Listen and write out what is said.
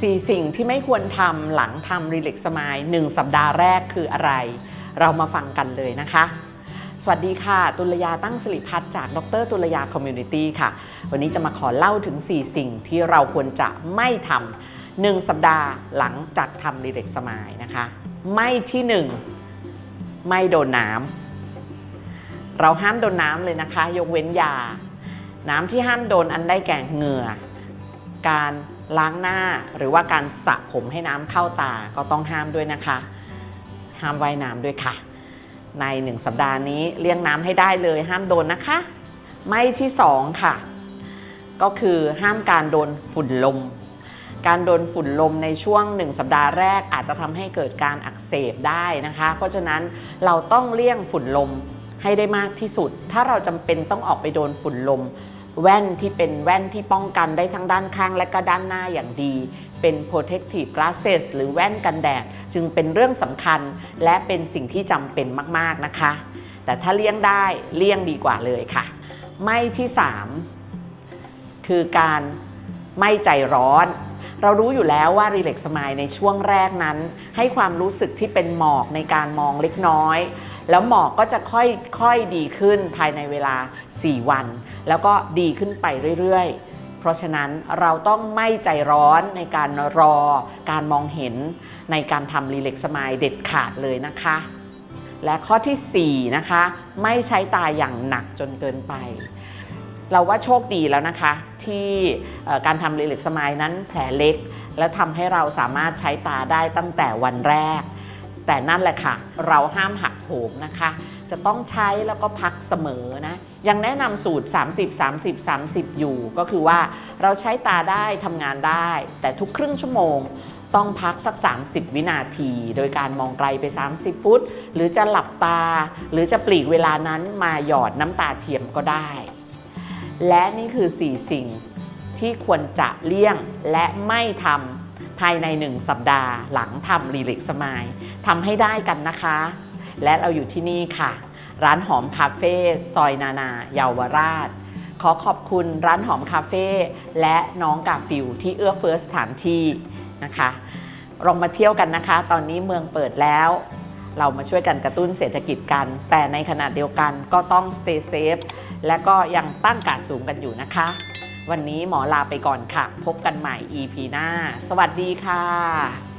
4 สิ่งที่ไม่ควรทำหลังทำรีเล็กสมาย1สัปดาห์แรกคืออะไร เรามาฟังกันเลยนะคะ สวัสดีค่ะ ตุลยาตั้งสิริพัฒน์จากดรตุลยาคอมมูนิตี้ค่ะ วันนี้จะมาขอเล่าถึง 4 สิ่งที่เราควรจะไม่ทำหนึ่งสัปดาห์หลังจากทำรีเล็กสมายนะคะ ไม่ที่ 1 ไม่โดนน้ำเราห้ามโดนน้ำเลยนะคะ ยกเว้นยา น้ำที่ห้ามโดนอันได้แก่เหงื่อ การล้างหน้าหรือว่าการสระผมให้น้ำเข้าตาก็ต้องห้ามด้วยนะคะ ห้ามว่ายน้ำด้วยค่ะ ในหนึ่งสัปดาห์นี้เลี่ยงน้ำให้ได้เลยห้ามโดนนะคะ ไม่ที่สองค่ะ ก็คือห้ามการโดนฝุ่นลม การโดนฝุ่นลมในช่วง1สัปดาห์แรกอาจจะทำให้เกิดการอักเสบได้นะคะ เพราะฉะนั้นเราต้องเลี่ยงฝุ่นลมให้ได้มากที่สุด ถ้าเราจำเป็นต้องออกไปโดนฝุ่นลม แว่นที่เป็นแว่นที่ป้องกันได้ทั้งด้านข้างและก็ด้านหน้าอย่างดี เป็น protective glasses หรือแว่นกันแดด จึงเป็นเรื่องสำคัญและเป็นสิ่งที่จำเป็นมากๆนะคะ แต่ถ้าเลี่ยงได้เลี่ยงดีกว่าเลยค่ะ ไม่ที่ 3 คือการไม่ใจร้อนเรารู้อยู่แล้วว่ารีเล็กสมายในช่วงแรกนั้น ให้ความรู้สึกที่เป็นหมอกในการมองเล็กน้อย แล้วหมอกก็จะค่อยๆดีขึ้นภายในเวลา 4 วัน แล้วก็ดีขึ้นไปเรื่อยๆ เพราะฉะนั้นเราต้องไม่ใจร้อนในการรอการมองเห็นในการทำรีเล็กสมายเด็ดขาดเลยนะคะ และข้อทีสี่4 นะคะ ไม่ใช้ตาอย่างหนักจนเกินไปเราว่าโชคดีแล้วนะคะ ที่การทำรีเล็กสมายนั้นแผลเล็ก และทำให้เราสามารถใช้ตาได้ตั้งแต่วันแรก แต่นั่นแหละค่ะ เราห้ามหักโหมนะคะ จะต้องใช้แล้วก็พักเสมอนะ ยังแนะนำสูตร 30 30 30 อยู่ ก็คือว่าเราใช้ตาได้ทำงานได้ แต่ทุกครึ่งชั่วโมงต้องพักสัก 30 วินาที โดยการมองไกลไป 30 ฟุต หรือจะหลับตา หรือจะปลีกเวลานั้นมาหยอดน้ำตาเทียมก็ได้ และนี่คือ 4 สิ่งที่ควรจะเลี่ยงและไม่ทำ ภายใน 1 สัปดาห์ หลังทำรีเล็กสมายทำให้ได้กันนะคะ และเราอยู่ที่นี่ค่ะ ร้านหอมคาเฟ่ซอยนานาเยาวราช ขอขอบคุณร้านหอมคาเฟ่และน้องกาฟิลที่เอื้อเฟื้อสถานที่นะคะลองมาเที่ยวกันนะคะ ตอนนี้เมืองเปิดแล้ว เรามาช่วยกันกระตุ้นเศรษฐกิจกัน แต่ในขณะเดียวกันก็ต้อง stay safe และก็ยังตั้งกาดสูงกันอยู่นะคะ วันนี้หมอลาไปก่อนค่ะ พบกันใหม่ EP หน้า สวัสดีค่ะ